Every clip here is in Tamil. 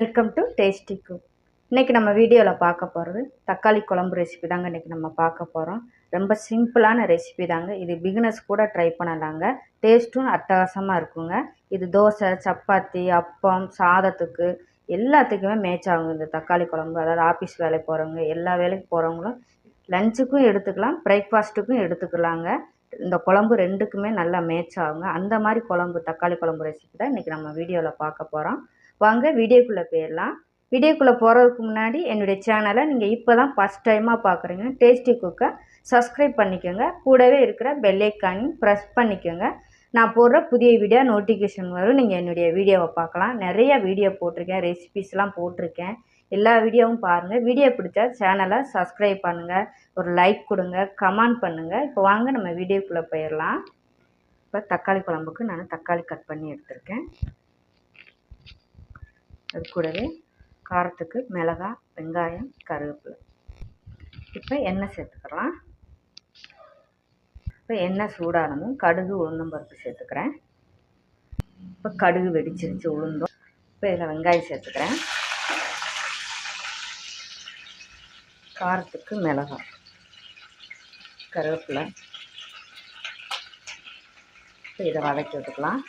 வெல்கம் டு டேஸ்டி குக் இன்றைக்கி நம்ம வீடியோவில் பார்க்க போகிறது தக்காளி குழம்பு ரெசிபி தாங்க இன்றைக்கி நம்ம பார்க்க போகிறோம் ரொம்ப சிம்பிளான ரெசிபி தாங்க. இது பிகினர்ஸ் கூட ட்ரை பண்ணலாங்க. டேஸ்ட்டும் அட்டகாசமாக இருக்குங்க. இது தோசை சப்பாத்தி அப்பம் சாதத்துக்கு எல்லாத்துக்குமே மேட்ச் ஆகும் இந்த தக்காளி குழம்பு. அதாவது ஆஃபீஸ் வேலைக்கு போகிறவங்க எல்லா வேலைக்கு போகிறவங்களும் லஞ்சுக்கும் எடுத்துக்கலாம் பிரேக்ஃபாஸ்ட்டுக்கும் எடுத்துக்கலாங்க. இந்த குழம்பு ரெண்டுக்குமே நல்லா மேட்ச் ஆகுங்க. அந்த மாதிரி குழம்பு தக்காளி குழம்பு ரெசிபி தான் இன்றைக்கி நம்ம வீடியோவில் பார்க்க போகிறோம் வாங்க வீடியோக்குள்ளே போயிடலாம். வீடியோக்குள்ளே போகிறதுக்கு முன்னாடி என்னுடைய சேனலை நீங்கள் இப்போ தான் ஃபஸ்ட் டைமாக பார்க்குறீங்க டேஸ்டி குக்கை சப்ஸ்கிரைப் பண்ணிக்கோங்க. கூடவே இருக்கிற பெல்லைக்கானையும் ப்ரெஸ் பண்ணிக்கோங்க. நான் போடுற புதிய வீடியோ நோட்டிஃபிகேஷன் வரும். நீங்கள் என்னுடைய வீடியோவை பார்க்கலாம். நிறைய வீடியோ போட்டிருக்கேன். ரெசிபிஸ்லாம் போட்டிருக்கேன். எல்லா வீடியோவும் பாருங்கள் வீடியோ பிடிச்சா சேனலை சப்ஸ்கிரைப் பண்ணுங்கள் ஒரு லைக் கொடுங்க. கமெண்ட் பண்ணுங்கள் இப்போ வாங்க நம்ம வீடியோக்குள்ளே போயிடலாம். இப்போ தக்காளி குழம்புக்கு நான் தக்காளி கட் பண்ணி எடுத்திருக்கேன். அது கூடவே காரத்துக்கு மிளகாய் வெங்காயம் கருவேப்பிலை. இப்போ எண்ணெய் சேர்த்துக்கலாம். இப்போ எண்ணெய் சூடானதும் கடுகு உளுந்தம்பருப்பு சேர்த்துக்கிறேன். இப்போ கடுகு வெடிச்சிருச்சு உளுந்தோம். இப்போ இதில் வெங்காயம் சேர்த்துக்கிறேன். காரத்துக்கு மிளகாய் கருவேப்பிலை. இப்போ இதை வதக்கி விட்டுக்கலாம்.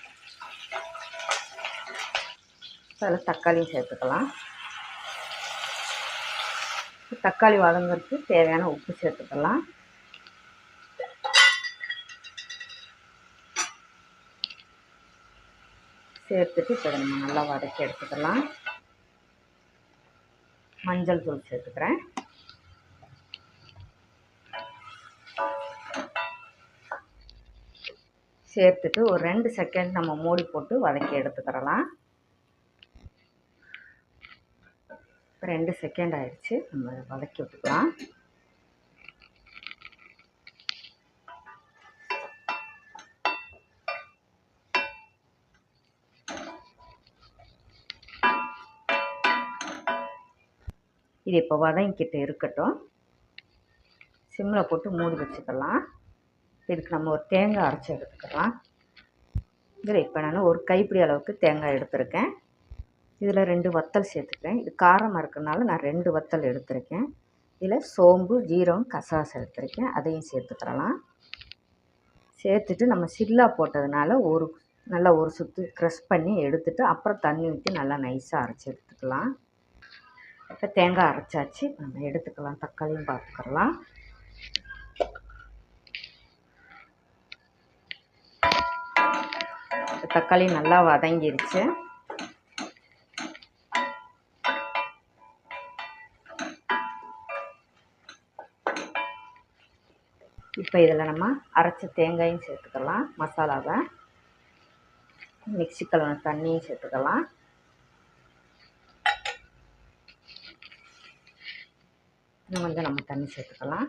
அதில் தக்காளியும் சேர்த்துக்கலாம். தக்காளி வதங்கிறதுக்கு தேவையான உப்பு சேர்த்துக்கலாம். சேர்த்துட்டு இப்போ நம்ம நல்லா வதக்கி எடுத்துக்கலாம். மஞ்சள் தூள் சேர்த்துக்கிறேன். சேர்த்துட்டு ஒரு ரெண்டு செகண்ட் நம்ம மூடி போட்டு வதக்கி எடுத்துக்கிறலாம். ரெண்டு செகண்ட் ஆயிடுச்சு. நம்ம வதக்கி விட்டுக்கலாம். இது இப்போ வதங்கிக்கிட்டு இருக்கட்டும். சிம்மில் போட்டு மூடி வச்சுக்கலாம். இதுக்கு நம்ம ஒரு தேங்காய் அரைச்சி எடுத்துக்கலாம். இதில் இப்போ நான் ஒரு கைப்பிடி அளவுக்கு தேங்காய் எடுத்திருக்கேன். இதில் ரெண்டு வத்தல் சேர்த்துக்கிறேன். இது காரமாக இருக்கிறனால நான் ரெண்டு வத்தல் எடுத்திருக்கேன். இதில் சோம்பு ஜீரகம் கசா எடுத்திருக்கேன். அதையும் சேர்த்துக்கிறலாம். சேர்த்துட்டு நம்ம சில்லா போட்டதுனால ஒரு நல்லா ஒரு சுற்று க்ரஷ் பண்ணி எடுத்துட்டு அப்புறம் தண்ணி ஊற்றி நல்லா நைஸாக அரைச்சி எடுத்துக்கலாம். இப்போ தேங்காய் அரைச்சாச்சு. நம்ம எடுத்துக்கலாம். தக்காளியும் பார்த்துக்கலாம். தக்காளி நல்லா வதங்கிருச்சு. இப்போ இதில் நம்ம அரைச்ச தேங்காயும் சேர்த்துக்கலாம் மசாலாவை. மிக்சி கலந்த தண்ணியும் சேர்த்துக்கலாம். இன்னும் கொஞ்சம் நம்ம தண்ணி சேர்த்துக்கலாம்.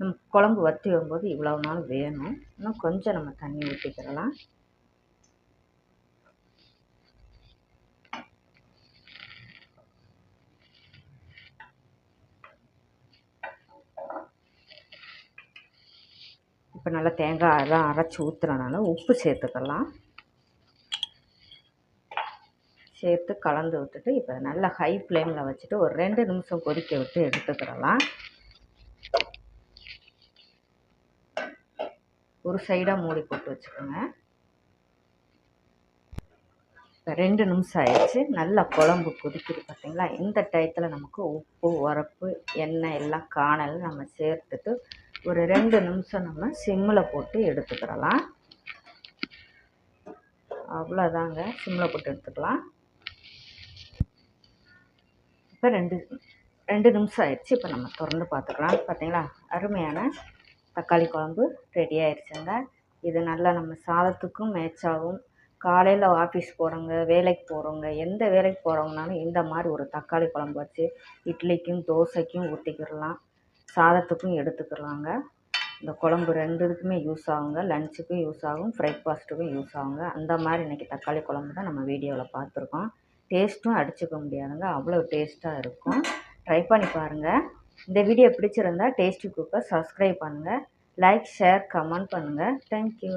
நம்ம குழம்பு வற்றி வரும்போது இவ்வளோ நாள் வேணும். இன்னும் கொஞ்சம் நம்ம தண்ணி ஊற்றிக்கிறலாம் இப்போ நல்லா தேங்காய் எல்லாம் அரைச்சி ஊற்றுறனால உப்பு சேர்த்துக்கலாம். சேர்த்து கலந்து விட்டுட்டு இப்போ நல்லா ஹை ஃப்ளேமில் வச்சுட்டு ஒரு ரெண்டு நிமிஷம் கொதிக்க விட்டு எடுத்துக்கிறலாம் ஒரு சைடாக மூடி போட்டு வச்சுக்கோங்க. இப்போ ரெண்டு நிமிஷம் ஆயிடுச்சு. நல்லா குழம்பு கொதிக்குது பார்த்திங்களா இந்த டயத்தில் நமக்கு உப்பு உரப்பு எண்ணெய் எல்லாம் காணல் நம்ம சேர்த்துட்டு ஒரு ரெண்டு நிமிஷம் நம்ம சிம்மில் போட்டு எடுத்துக்கிடலாம் அவ்வளோதாங்க சிம்மில் போட்டு எடுத்துக்கலாம். இப்போ ரெண்டு ரெண்டு நிமிஷம் ஆயிடுச்சு இப்போ நம்ம திறந்து பார்த்துக்கலாம். பார்த்தீங்களா அருமையான தக்காளி குழம்பு ரெடி ஆயிடுச்சுங்க. இது நல்லா நம்ம சாதத்துக்கும் மேட்ச் ஆகும் காலையில் ஆஃபீஸ் போகிறவங்க வேலைக்கு போகிறவங்க எந்த வேலைக்கு போகிறவங்கனாலும் இந்த மாதிரி ஒரு தக்காளி குழம்பு வச்சு இட்லிக்கும் தோசைக்கும் ஊற்றிக்கிடலாம் சாதத்துக்கும் எடுத்துக்கிறாங்க இந்த குழம்பு ரெண்டு இதுக்குமே யூஸ் ஆகுங்க. லன்ச்சுக்கும் யூஸ் ஆகும். பிரேக்ஃபாஸ்ட்டுக்கும் யூஸ் ஆகுங்க. அந்த மாதிரி இன்றைக்கி தக்காளி குழம்பு தான் நம்ம வீடியோவில் பார்த்துருக்கோம். டேஸ்ட்டும் அடிச்சுக்க முடியாதுங்க. அவ்வளோ டேஸ்ட்டாக இருக்கும். ட்ரை பண்ணி பாருங்கள் இந்த வீடியோ பிடிச்சிருந்தா டேஸ்டி குக்கை சப்ஸ்கிரைப் பண்ணுங்கள் லைக் ஷேர் கமெண்ட் பண்ணுங்கள் தேங்க்யூ